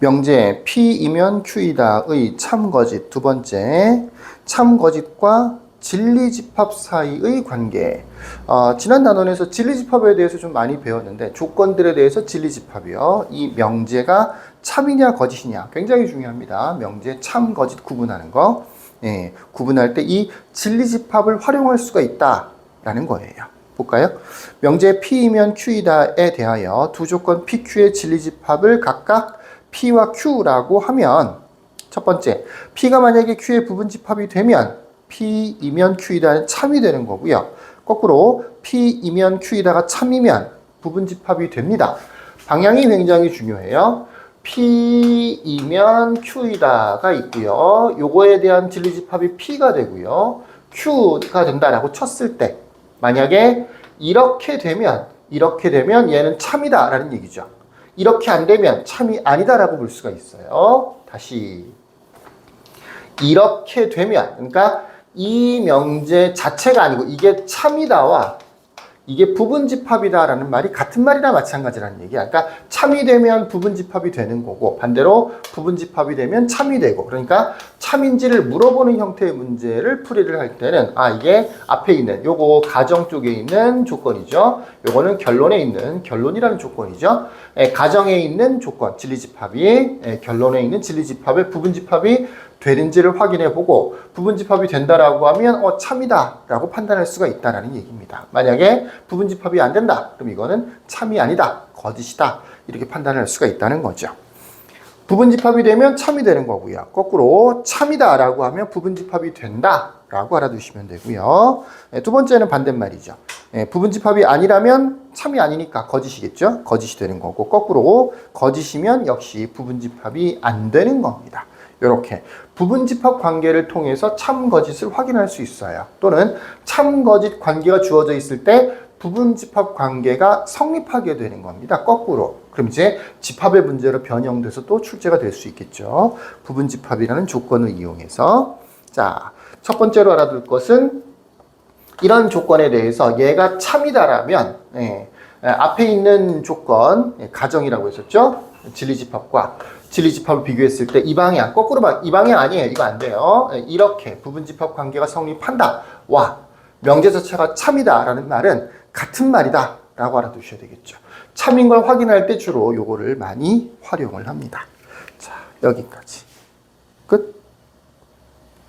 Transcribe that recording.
명제 P이면 Q이다의 참거짓. 두 번째 참거짓과 진리집합 사이의 관계. 어, 지난 단원에서 진리집합에 대해서 좀 많이 배웠는데 조건들에 대해서 진리집합이요. 이 명제가 참이냐 거짓이냐. 굉장히 중요합니다. 명제 참 거짓 구분하는 거. 예, 구분할 때 이 진리집합을 활용할 수가 있다라는 거예요. 볼까요? 명제 P이면 Q이다에 대하여 두 조건 PQ의 진리집합을 각각 P와 Q라고 하면 첫 번째, P가 만약에 Q의 부분 집합이 되면 P이면 Q이다는 참이 되는 거고요. 거꾸로 P이면 Q이다가 참이면 부분 집합이 됩니다. 방향이 굉장히 중요해요. P이면 Q이다가 있고요. 요거에 대한 진리 집합이 P가 되고요. Q가 된다라고 쳤을 때 만약에 이렇게 되면 이렇게 되면 얘는 참이다라는 얘기죠. 이렇게 안 되면 참이 아니다라고 볼 수가 있어요. 다시 이렇게 되면 그러니까 이 명제 자체가 아니고 이게 참이다와 이게 부분집합이다라는 말이 같은 말이나 마찬가지라는 얘기야. 그러니까 참이 되면 부분집합이 되는 거고 반대로 부분집합이 되면 참이 되고 그러니까 참인지를 물어보는 형태의 문제를 풀이를 할 때는 아 이게 앞에 있는 요거 가정 쪽에 있는 조건이죠. 요거는 결론에 있는 결론이라는 조건이죠. 예, 가정에 있는 조건 진리집합이 예, 결론에 있는 진리집합의 부분집합이 되는지를 확인해 보고 부분집합이 된다라고 하면 어 참이다 라고 판단할 수가 있다라는 얘기입니다. 만약에 부분집합이 안 된다. 그럼 이거는 참이 아니다. 거짓이다. 이렇게 판단할 수가 있다는 거죠. 부분집합이 되면 참이 되는 거고요. 거꾸로 참이다 라고 하면 부분집합이 된다 라고 알아두시면 되고요. 예, 두 번째는 반대말이죠. 예, 부분집합이 아니라면 참이 아니니까 거짓이겠죠. 거짓이 되는 거고 거꾸로 거짓이면 역시 부분집합이 안 되는 겁니다. 이렇게 부분 집합 관계를 통해서 참 거짓을 확인할 수 있어요. 또는 참 거짓 관계가 주어져 있을 때 부분 집합 관계가 성립하게 되는 겁니다. 거꾸로. 그럼 이제 집합의 문제로 변형돼서 또 출제가 될 수 있겠죠. 부분 집합이라는 조건을 이용해서. 자, 첫 번째로 알아둘 것은 이런 조건에 대해서 얘가 참이다라면 예, 예, 앞에 있는 조건 예, 가정이라고 했었죠. 진리집합과 진리집합을 비교했을 때 이 방향 거꾸로 방, 이 방향 아니에요. 이거 안 돼요. 예, 이렇게 부분집합 관계가 성립한다. 와 명제 자체가 참이다 라는 말은 같은 말이다 라고 알아두셔야 되겠죠. 참인 걸 확인할 때 주로 요거를 많이 활용을 합니다. 자 여기까지 끝.